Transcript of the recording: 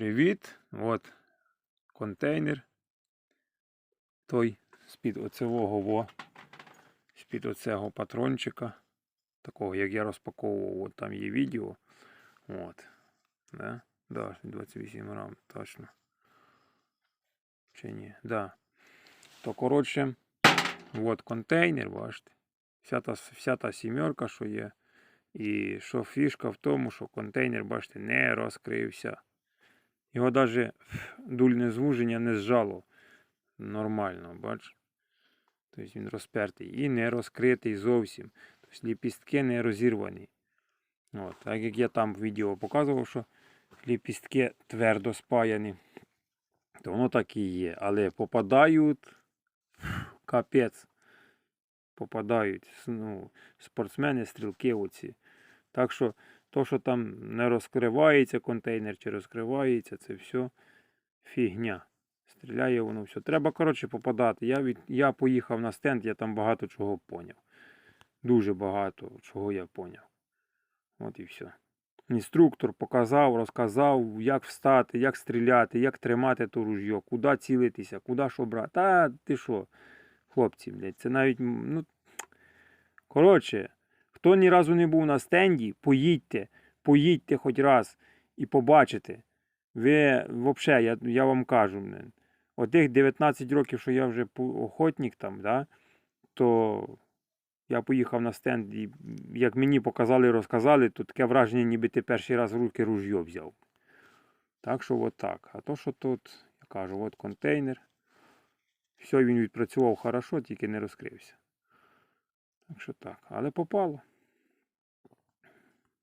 Привіт! От контейнер. Той з-під оцевого во, з-під оцього патрончика. Такого, як я розпаковував, от там є відео. От. Да? Да, 28 грам, точно. Чи ні? Да. То коротше, от контейнер, бачите. Вся та, вся та сімерка, що є. І що фішка в тому, що контейнер, бачите, не розкрився. Його навіть дульне звуження не зжало нормально, бач. Тобто він розпертий і не розкритий зовсім. Тобто ліпістки не розірвані. От, так як я там в відео показував, що ліпістки твердо спаяні, то воно так і є. Але попадають капець. Попадають ну, спортсмени, стрілки оці. Так що то, що там не розкривається контейнер чи розкривається, це все фігня. Стріляє воно все. Треба, коротше, попадати. Я, від... я поїхав на стенд, я там багато чого поняв. Дуже багато чого я поняв. От і все. Інструктор показав, розказав, як встати, як стріляти, як тримати то ружьо, куди цілитися, куди що брати. Та ти що, хлопці, блядь, це навіть. ну, Коротше, хто ні разу не був на стенді, поїдьте, поїдьте хоч раз і побачите. Ви, взагалі, я, я вам кажу, отих 19 років, що я вже охотник там, да, то я поїхав на стенд, і як мені показали і розказали, то таке враження, ніби ти перший раз в руки ружьо взяв. Так що от так. А то, що тут, я кажу, от контейнер. Все, він відпрацював хорошо, тільки не розкрився. Так що так. Але попало.